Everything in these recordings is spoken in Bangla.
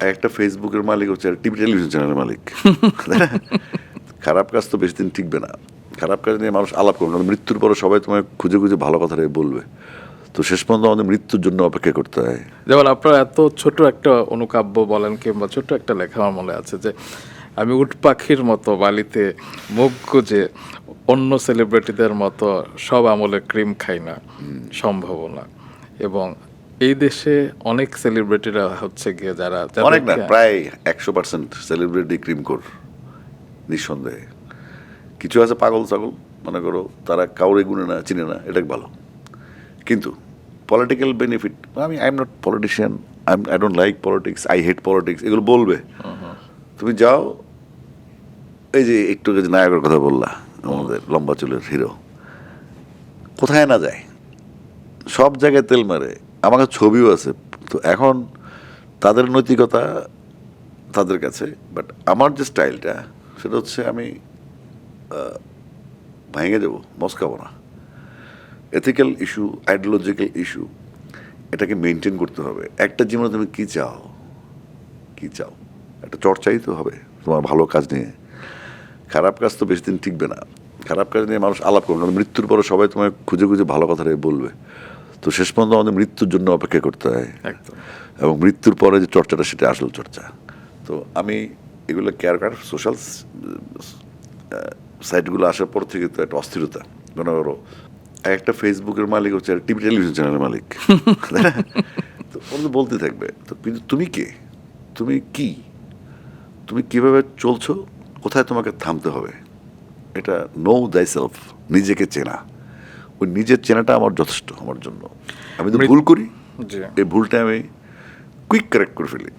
একটা ফেসবুকের মালিক হচ্ছে টিভি টেলিভিশন চ্যানেলের মালিক। খারাপ কাজ তো বেশি দিন টিকবে না। খারাপ কাজ নিয়ে মানুষ আলাপ করবে না মৃত্যুর পরে সবাই তোমায় খুঁজে খুঁজে ভালো কথাটাই বলবে। তো শেষ পর্যন্ত আমাদের মৃত্যুর জন্য অপেক্ষা করতে হয়। যেমন আপনার এত ছোট একটা অনুকাব্য বলেন কিংবা ছোট একটা লেখা আমার মনে আছে যে আমি উট পাখির মতো বালিতে মুখ গুজে অন্য সেলিব্রিটিদের মতো সব আমলে ক্রিম খাই না। সম্ভাবনা এবং এই দেশে অনেক সেলিব্রিটিরা হচ্ছে গিয়ে যারা অনেক না প্রায় একশো পার্সেন্ট সেলিব্রিটি ক্রিম কোর নিঃসন্দেহে। কিছু আছে পাগল ছাগল মনে করো তারা কাউরে গুনে না চিনে না এটা ভালো। কিন্তু পলিটিক্যাল বেনিফিট আমি I am not politician I I don't like politics I hate politics এগুলো বলবে। তুমি যাও এই যে একটু যে নায়কের কথা বললা আমাদের লম্বা চুলের হিরো কোথায় না যায়? সব জায়গায় তেল মারে আমার ছবিও আছে। তো এখন তাদের নৈতিকতা তাদের কাছে বাট আমার যে স্টাইলটা, সেটা হচ্ছে আমি ভেঙে যাব মস্কাবো না। এথিক্যাল ইস্যু আইডিওলজিক্যাল ইস্যু এটাকে মেনটেন করতে হবে। একটা জীবনে তুমি কী চাও? কি চাও? একটা চর্চাই তো হবে তোমার ভালো কাজ নিয়ে। খারাপ কাজ তো বেশি দিন টিকবে না। খারাপ কাজ নিয়ে মানুষ আলাপ করবে না, মৃত্যুর পরে সবাই তোমায় খুঁজে খুঁজে ভালো কথাটাই বলবে। তো শেষ পর্যন্ত আমাদের মৃত্যুর জন্য অপেক্ষা করতে হয়। এবং মৃত্যুর পরে যে চর্চাটা সেটা আসল চর্চা। তো আমি এগুলো কেয়ার করার সোশ্যাল সাইটগুলো আসার পর থেকে তো একটা অস্থিরতা। মনে করো একটা ফেসবুকের মালিক হচ্ছে টিভি টেলিভিশন চ্যানেলের মালিক। তো ওরা তো বলতে থাকবে তো কিন্তু তুমি কে? তুমি কি? তুমি কীভাবে চলছো? কোথায় তোমাকে থামতে হবে? এটা নো দাই সেলফ নিজেকে চেনা। ওই নিজের চেনাটা আমার যথেষ্ট আমার জন্য। আমি তো ভুল করি। এই ভুলটা আমি কুইক কারেক্ট করে ফেলি।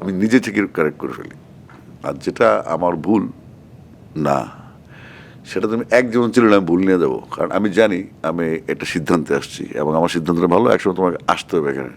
আমি নিজে থেকে কারেক্ট করে ফেলি। আর যেটা আমার ভুল না। সেটা তুমি এক জীবন ছিল আমি ভুল নিয়ে যাব। কারণ আমি জানি আমি একটা সিদ্ধান্তে আসছি এবং আমার সিদ্ধান্তটা ভালো একসময় তোমাকে আসতে হবে এখানে।